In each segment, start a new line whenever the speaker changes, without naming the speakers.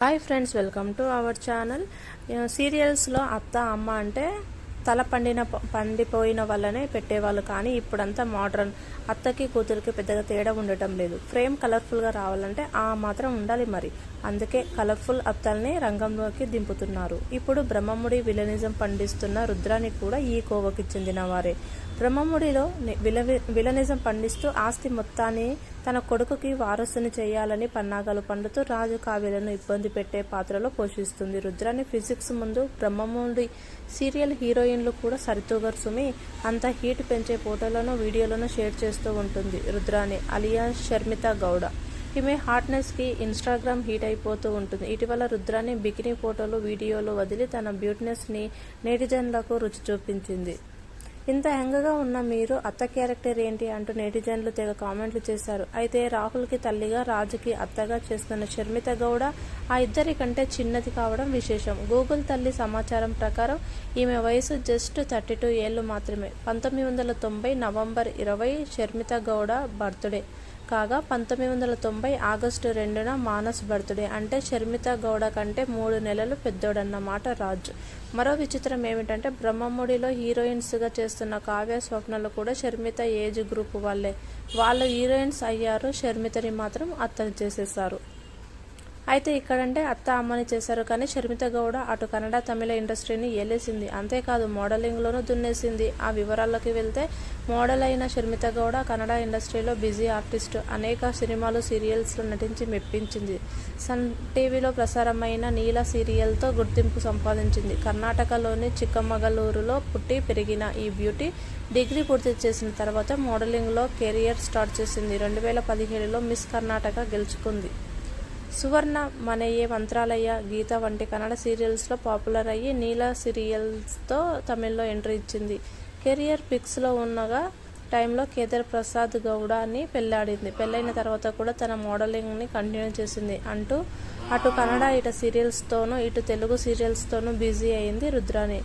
Hi friends welcome to our channel సీరియల్స్లో అత్త అమ్మ అంటే తల పండిన పండిపోయిన వల్లనే పెట్టేవాళ్ళు కానీ ఇప్పుడంతా మోడ్రన్ అత్తకి కూతురికి పెద్దగా తేడా ఉండటం లేదు. ఫ్రేమ్ కలర్ఫుల్గా రావాలంటే ఆ మాత్రం ఉండాలి మరి. అందుకే కలర్ఫుల్ అత్తల్ని రంగంలోకి దింపుతున్నారు. ఇప్పుడు బ్రహ్మముడి విలనిజం పండిస్తున్న రుద్రాని కూడా ఈ కోవకి చెందిన వారే బ్రహ్మముడిలో విలవి విలనిజం పండిస్తూ ఆస్తి మొత్తాన్ని తన కొడుకుకి వారసుని చేయాలని పన్నాగాలు పండుతూ రాజు కావ్యలను ఇబ్బంది పెట్టే పాత్రలో పోషిస్తుంది. రుద్రాని ఫిజిక్స్ ముందు బ్రహ్మముడి సీరియల్ హీరోయిన్లు కూడా సరితూగర్ సుమి అంత హీట్ పెంచే ఫోటోలను వీడియోలను షేర్ చేస్తూ ఉంటుంది రుద్రాని అలియా షర్మిత గౌడ. ఈమె హాట్నెస్కి ఇన్స్టాగ్రామ్ హీట్ అయిపోతూ ఉంటుంది. ఇటీవల రుద్రాని బికినీ ఫోటోలు వీడియోలు వదిలి తన బ్యూట్నెస్ని నెటిజన్లకు రుచి చూపించింది. ఇంత హెంగగా ఉన్న మీరు అత్త క్యారెక్టర్ ఏంటి అంటూ నెటిజన్లు తెగ కామెంట్లు చేశారు. అయితే రాహుల్కి తల్లిగా రాజుకి అత్తగా చేస్తున్న షర్మిత గౌడ ఆ ఇద్దరి కంటే చిన్నది కావడం విశేషం. గూగుల్ తల్లి సమాచారం ప్రకారం ఈమె వయసు జస్ట్ థర్టీ టూ ఏళ్ళు మాత్రమే. పంతొమ్మిది వందల తొంభై నవంబర్ ఇరవై షర్మిత గౌడ బర్త్డే. కాగా పంతొమ్మిది వందల తొంభై ఆగస్టు రెండున మానస్ బర్త్డే అంటే షర్మిత గౌడ కంటే మూడు నెలలు పెద్దోడన్నమాట రాజు. మరో విచిత్రం ఏమిటంటే బ్రహ్మముడిలో హీరోయిన్స్గా చేస్తున్న కావ్య స్వప్నలు కూడా షర్మిత ఏజ్ గ్రూప్ వాళ్ళే. వాళ్ళు హీరోయిన్స్ అయ్యారు షర్మితని మాత్రం అత్తని చేసేసారు అయితే ఇక్కడంటే అత్త అమ్మని చేశారు కానీ షర్మిత గౌడ అటు కన్నడ తమిళ ఇండస్ట్రీని ఏలేసింది. అంతేకాదు మోడలింగ్లోనూ దున్నేసింది. ఆ వివరాల్లోకి వెళ్తే మోడల్ అయిన షర్మిత గౌడ కన్నడ ఇండస్ట్రీలో బిజీ ఆర్టిస్ట్. అనేక సినిమాలు సీరియల్స్లో నటించి మెప్పించింది. సన్ టీవీలో ప్రసారమైన నీల సీరియల్తో గుర్తింపు సంపాదించింది. కర్ణాటకలోని చిక్కమగలూరులో పుట్టి పెరిగిన ఈ బ్యూటీ డిగ్రీ పూర్తి చేసిన తర్వాత మోడలింగ్లో కెరియర్ స్టార్ట్ చేసింది. రెండు వేల పదిహేడులో మిస్ కర్ణాటక గెలుచుకుంది. సువర్ణ మనయ్యే మంత్రాలయ గీత వంటి కన్నడ సీరియల్స్లో పాపులర్ అయ్యి నీల సీరియల్స్తో తమిళ్ళో ఎంట్రీ ఇచ్చింది. కెరియర్ పిక్స్లో ఉన్నగా టైంలో కేదార్ ప్రసాద్ గౌడ అని పెళ్ళాడింది పెళ్ళైన తర్వాత కూడా తన మోడలింగ్ని కంటిన్యూ చేసింది. అంటూ అటు కన్నడ ఇటు సీరియల్స్తోనూ ఇటు తెలుగు సీరియల్స్తోనూ బిజీ అయింది రుద్రాని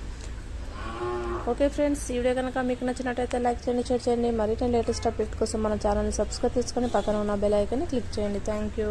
ఓకే ఫ్రెండ్స్ ఈ వీడియో కనుక మీకు నచ్చినట్టయితే లైక్ చేయండి షేర్ చేయండి. మరిన్ని లేటెస్ట్ అప్డేట్ కోసం మన ఛానల్ని సబ్స్క్రైబ్ చేసుకొని పక్కన ఉన్న బెల్ ఐకన్ని క్లిక్ చేయండి. Thank you.